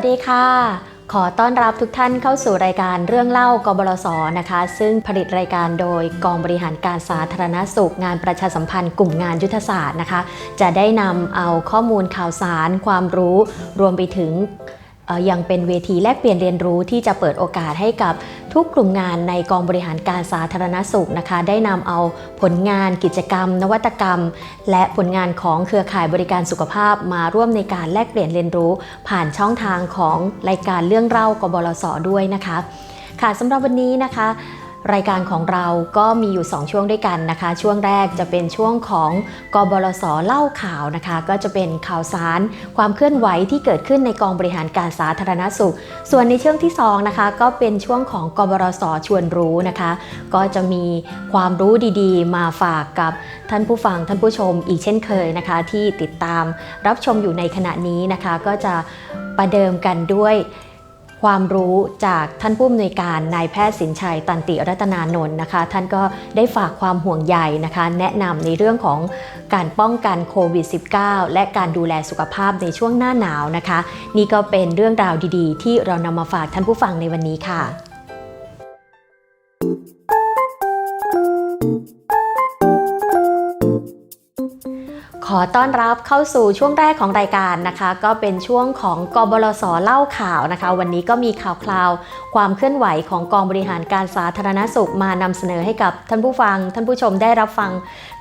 วัสดีค่ะ ขอต้อนรับทุกท่านเข้าสู่รายการเรื่องเล่ากบลสนะคะ ซึ่งผลิตรายการโดยกองบริหารการสาธารณสุข งานประชาสัมพันธ์กลุ่มงานยุทธศาสตร์นะคะ จะได้นำเอาข้อมูลข่าวสาร ความรู้ รวมไปถึงยังเป็นเวทีแลกเปลี่ยนเรียนรู้ที่จะเปิดโอกาสให้กับ ทุกกลุ่มงานในกองบริหารการสาธารณสุขนะคะ ได้นำเอาผลงานกิจกรรม นวัตกรรม และผลงานของเครือข่ายบริการสุขภาพมาร่วมในการแลกเปลี่ยนเรียนรู้ ผ่านช่องทางของรายการเรื่องเล่ากบลสด้วยนะคะค่ะสำหรับวันนี้นะคะ รายการของเราก็มีอยู่ 2 ช่วงด้วยกันนะคะ ช่วงแรกจะเป็นช่วงของกบลสเล่าข่าวนะคะ ก็จะเป็นข่าวสารความเคลื่อนไหวที่เกิดขึ้นในกองบริหารการสาธารณสุข ส่วนในช่วงที่2นะคะก็เป็นช่วงของกบลสชวนรู้นะคะ ก็จะมีความรู้ดีๆ มาฝากกับท่านผู้ฟังท่านผู้ชมอีกเช่นเคยนะคะ ที่ติดตามรับชมอยู่ในขณะนี้นะคะ ก็จะประเดิมกันด้วย ความรู้จากท่านผู้อำนวยการนายแพทย์สินชัยตันติรัตนานนท์นะคะ ท่านก็ได้ฝากความห่วงใยนะคะ แนะนำในเรื่องของการป้องกันโควิด -19 และการดูแลสุขภาพในช่วงหน้าหนาวนะคะ นี่ก็เป็นเรื่องราวดีๆ ที่เรานำมาฝากท่านผู้ฟังในวันนี้ค่ะ ขอต้อนรับเข้าสู่ช่วงแรกของรายการนะคะ ก็เป็นช่วงของกบลสเล่าข่าวนะคะ วันนี้ก็มีข่าวคราว ความเคลื่อนไหวของกองบริหารการสาธารณสุขมานำเสนอให้กับท่านผู้ฟัง ท่านผู้ชมได้รับฟัง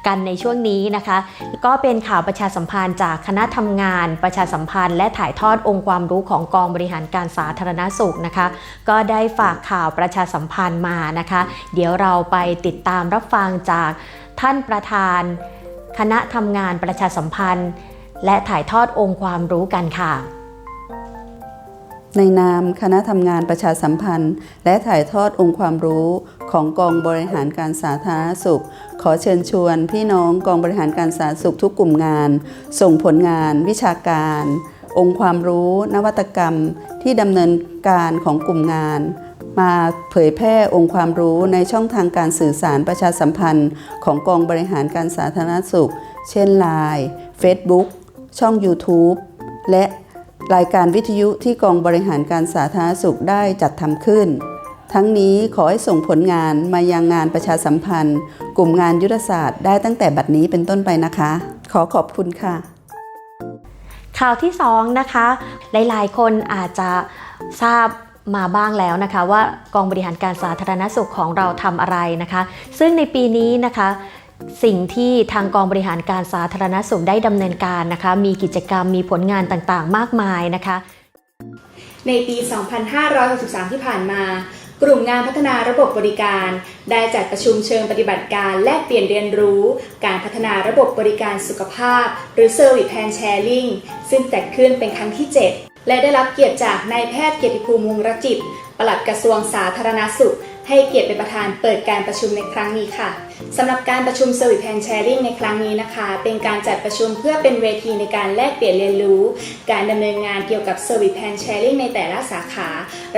กันในช่วงนี้นะคะ ก็เป็นข่าวประชาสัมพันธ์จากคณะทำงาน ประชาสัมพันธ์ และถ่ายทอดองค์ความรู้ของกองบริหารการสาธารณสุขนะคะ ก็ได้ฝากข่าวประชาสัมพันธ์มานะคะ เดี๋ยวเราไปติดตามรับฟังจากท่านประธาน คณะทำงานประชาสัมพันธ์ และถ่ายทอดองค์ความรู้กันค่ะ ในนามคณะทำงานประชาสัมพันธ์ และถ่ายทอดองค์ความรู้ของกองบริหารการสาธารณสุข ขอเชิญชวนพี่น้องกองบริหารการสาธารณสุขทุกกลุ่มงาน ส่งผลงาน วิชาการ องค์ความรู้ นวัตกรรม ที่ดำเนินการของกลุ่มงาน มาเผยแพร่องค์ความรู้ในช่องทางการสื่อสารประชาสัมพันธ์ของกองบริหารการสาธารณสุข เช่น Line Facebook ช่อง YouTube และรายการวิทยุที่กองบริหารการสาธารณสุขได้จัดทำขึ้น ทั้งนี้ขอให้ส่งผลงานมายังงานประชาสัมพันธ์ กลุ่มงานยุทธศาสตร์ได้ตั้งแต่บัดนี้เป็นต้นไปนะคะ ขอขอบคุณค่ะ ข่าวที่ 2 นะคะ หลายๆ คนอาจจะทราบ มาบ้างแล้วนะคะ ว่ากองบริหารการสาธารณสุขของเราทำอะไรนะคะ ซึ่งในปีนี้นะคะสิ่งที่ทางกองบริหารการสาธารณสุขได้ดำเนินการนะคะ มีกิจกรรมมีผลงานต่างๆ มากมายนะคะ ในปี 2563 ที่ผ่านมา กลุ่มงานพัฒนาระบบบริการ ได้จัดประชุมเชิงปฏิบัติการแลกเปลี่ยนเรียนรู้ การพัฒนาระบบบริการสุขภาพ หรือ Service Plan Sharing ซึ่งจัดขึ้นเป็นครั้งที่ 7 และได้รับเกียรติจากนายแพทย์เกียรติภูมิวงรจิต ปลัดกระทรวงสาธารณสุข ให้เกียรติเป็นประธานเปิดการประชุมในครั้งนี้ค่ะสำหรับการประชุม Service Plan Sharing ในครั้งนี้นะคะ เป็นการจัดประชุมเพื่อเป็นเวทีในการแลกเปลี่ยนเรียนรู้ การดำเนินงานเกี่ยวกับ Service Plan Sharing ในแต่ละสาขา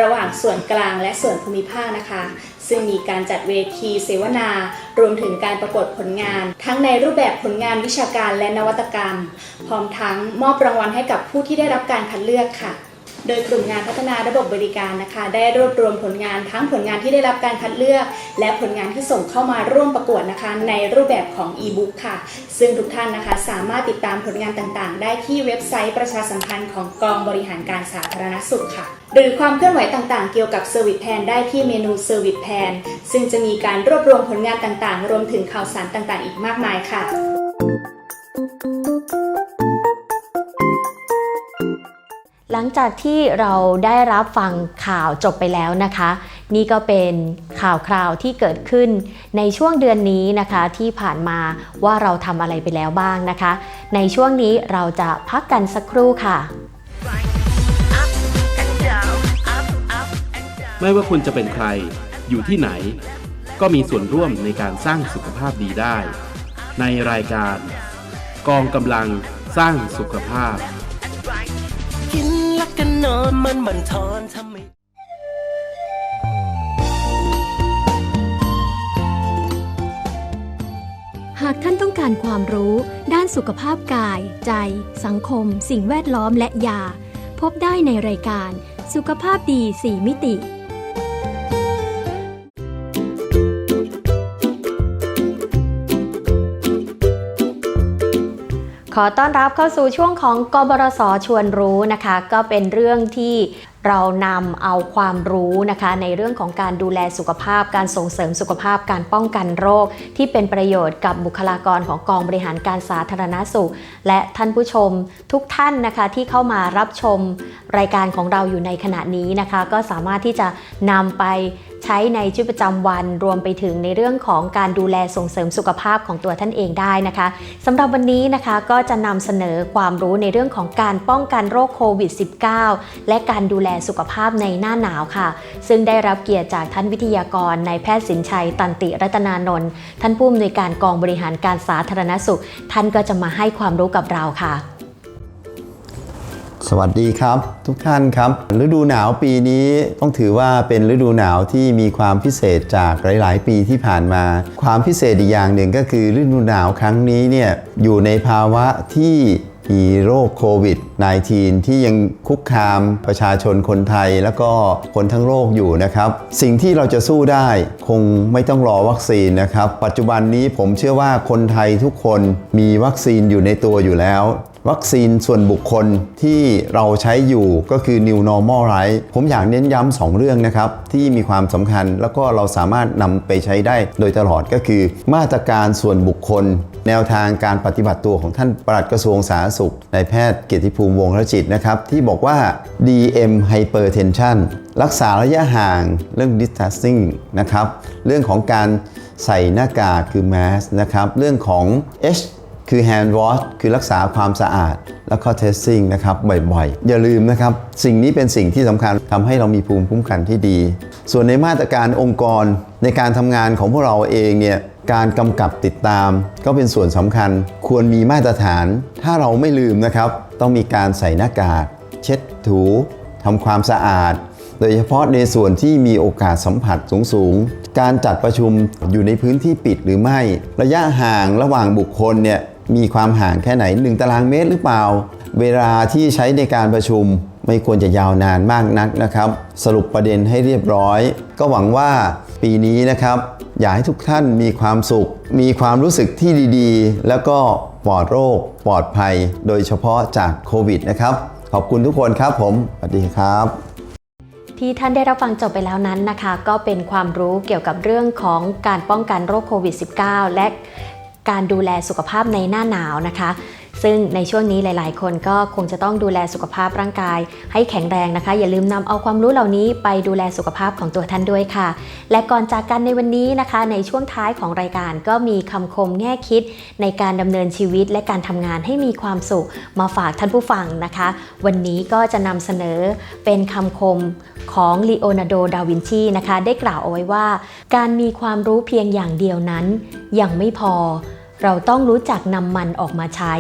ระหว่างส่วนกลางและส่วนภูมิภาคนะคะ ซึ่งมีการจัดเวทีเสวนารวมถึงการประกวดผลงาน ทั้งในรูปแบบผลงานวิชาการและนวัตกรรม พร้อมทั้งมอบรางวัลให้กับผู้ที่ได้รับการคัดเลือกค่ะ โดยกลุ่มงานพัฒนาระบบบริการนะคะ ได้รวบรวมผลงานทั้งผลงานที่ได้รับการคัดเลือก และผลงานที่ส่งเข้ามาร่วมประกวดนะคะ ในรูปแบบของ e-book ค่ะ ซึ่งทุกท่านนะคะสามารถติดตามผลงานต่างๆ ได้ที่เว็บไซต์ประชาสัมพันธ์ของกองบริหารการสาธารณสุขค่ะ หรือความเคลื่อนไหวต่างๆ เกี่ยวกับ Service Plan ได้ที่เมนู Service Plan ซึ่งจะมีการรวบรวมผลงานต่างๆ รวมถึงข่าวสารต่างๆ อีกมากมายค่ะ หลังจากที่เราได้รับฟังข่าวจบไปแล้วนะคะ นี่ก็เป็นข่าวคราวที่เกิดขึ้นในช่วงเดือนนี้นะคะที่ผ่านมาว่าเราทำอะไรไปแล้วบ้างนะคะ ในช่วงนี้เราจะพักกันสักครู่ค่ะ ไม่ว่าคุณจะเป็นใครอยู่ที่ไหน ก็มีส่วนร่วมในการสร้างสุขภาพดีได้ ในรายการ กองกำลังสร้างสุขภาพ กันอนมันบันทอนทำให้หากท่านต้องการความรู้ ด้านสุขภาพกาย ใจ สังคม สิ่งแวดล้อมและยา พบได้ในรายการสุขภาพดี 4 มิติ อต้อนรับเข้าสู่ช่วงของกบรสชวนรู้นะคะ ก็เป็นเรื่องที่เรานำเอาความรู้นะคะ ในเรื่องของการดูแลสุขภาพ การส่งเสริมสุขภาพ การป้องกันโรค ที่เป็นประโยชน์กับบุคลากรของกองบริหารการสาธารณสุข และท่านผู้ชมทุกท่านนะคะที่เข้ามารับชมรายการของเราอยู่ในขณะนี้นะคะ ก็สามารถที่จะนำไป ใช้ในชีวิตประจำวันรวมไปถึงในเรื่องของการดูแลส่งเสริมสุขภาพของตัวท่านเองได้นะคะสำหรับวันนี้นะคะก็จะนำเสนอความรู้ในเรื่องของการป้องกันโรคโควิด -19 และการดูแลสุขภาพในหน้าหนาวค่ะ ซึ่งได้รับเกียรติจากท่านวิทยากรนายแพทย์สินชัย ตันติรัตนานนท์ท่านผู้อำนวยการกองบริหารการสาธารณสุข ท่านก็จะมาให้ความรู้กับเราค่ะ สวัสดีครับทุกท่านครับ ฤดูหนาวปีนี้ต้องถือว่าเป็นฤดูหนาวที่มีความพิเศษจากหลาย ๆ ปีที่ผ่านมา ความพิเศษอีกอย่างหนึ่งก็คือฤดูหนาวครั้งนี้เนี่ยอยู่ในภาวะที่มีโรคโควิด -19 ที่ยังคุกคามประชาชนคนไทย แล้วก็คนทั้งโลกอยู่นะครับ สิ่งที่เราจะสู้ได้คงไม่ต้องรอวัคซีนนะครับ ปัจจุบันนี้ผมเชื่อว่าคนไทยทุกคนมีวัคซีนอยู่ในตัวอยู่แล้ว วัคซีนส่วนบุคคลที่เราใช้อยู่ก็คือ New Normal Right ผมอยากเน้นย้ำสองเรื่องนะครับ ที่มีความสำคัญแล้วก็เราสามารถนำไปใช้ได้โดยตลอดก็คือ มาตรการส่วนบุคคล แนวทางการปฏิบัติตัวของท่านปลัดกระทรวงสาธารณสุขนายแพทย์เกียรติภูมิวงรจิตนะครับ ที่บอกว่า DM Hypertension รักษาระยะห่างเรื่อง distancing นะครับ เรื่องของการใส่หน้ากากคือ mask นะครับ เรื่องของ H คือ hand wash คือรักษาความสะอาด แล้วก็ testing นะครับบ่อยๆ อย่าลืมนะครับ สิ่งนี้เป็นสิ่งที่สำคัญทำให้เรามีภูมิคุ้มกันที่ดี ส่วนในมาตรการองค์กรในการทำงานของพวกเราเองเนี่ยการกำกับติดตาม ก็เป็นส่วนสำคัญ ควรมีมาตรฐาน ถ้าเราไม่ลืมนะครับ ต้องมีการใส่หน้ากากเช็ดถูทำความสะอาด โดยเฉพาะในส่วนที่มีโอกาสสัมผัสสูงๆ การจัดประชุมอยู่ในพื้นที่ปิดหรือไม่ ระยะห่างระหว่างบุคคลเนี่ย มีความห่างแค่ไหน 1 ตารางเมตรหรือเปล่า เวลาที่ใช้ในการประชุมไม่ควรจะยาวนานมากนักนะครับ สรุปประเด็นให้เรียบร้อย ก็หวังว่าปีนี้นะครับ อยากให้ทุกท่านมีความสุข มีความรู้สึกที่ดีๆ แล้วก็ปลอดโรค ปลอดภัย โดยเฉพาะจากโควิดนะครับ ขอบคุณทุกคนครับผม สวัสดีครับที่ท่านได้รับฟังจบไปแล้วนั้นนะคะ ก็เป็นความรู้เกี่ยวกับเรื่องของการป้องกันโรคโควิด -19 และ การดูแลสุขภาพในหน้าหนาวนะคะ ซึ่งในช่วงนี้หลายๆ คนก็คงจะต้องดูแลสุขภาพร่างกาย ให้แข็งแรงนะคะ อย่าลืมนำเอาความรู้เหล่านี้ไปดูแลสุขภาพของตัวท่านด้วยค่ะ และก่อนจากกันในวันนี้นะคะ ในช่วงท้ายของรายการก็มีคำคมแง่คิด ในการดำเนินชีวิตและการทำงานให้มีความสุขมาฝากท่านผู้ฟังนะคะ วันนี้ก็จะนำเสนอเป็นคำคมของลีโอนาร์โด ดาวินชีนะคะ ได้กล่าวเอาไว้ว่า การมีความรู้เพียงอย่างเดียวนั้น ยังไม่พอ เราต้องรู้จักนำมันออกมาใช้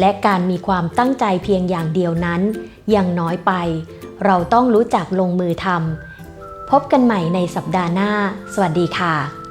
และการมีความตั้งใจเพียงอย่างเดียวนั้น ยังน้อยไป เราต้องรู้จักลงมือทำพบกันใหม่ในสัปดาห์หน้า สวัสดีค่ะ